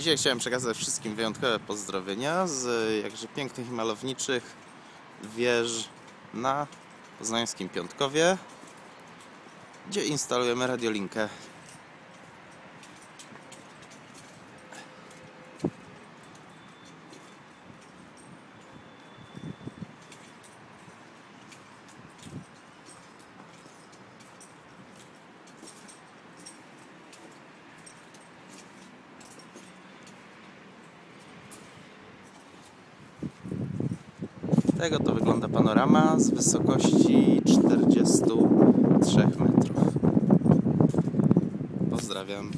Dzisiaj chciałem przekazać wszystkim wyjątkowe pozdrowienia z jakże pięknych i malowniczych wież na poznańskim Piątkowie, gdzie instalujemy radiolinkę. Tego to wygląda panorama z wysokości 43 metrów. Pozdrawiam.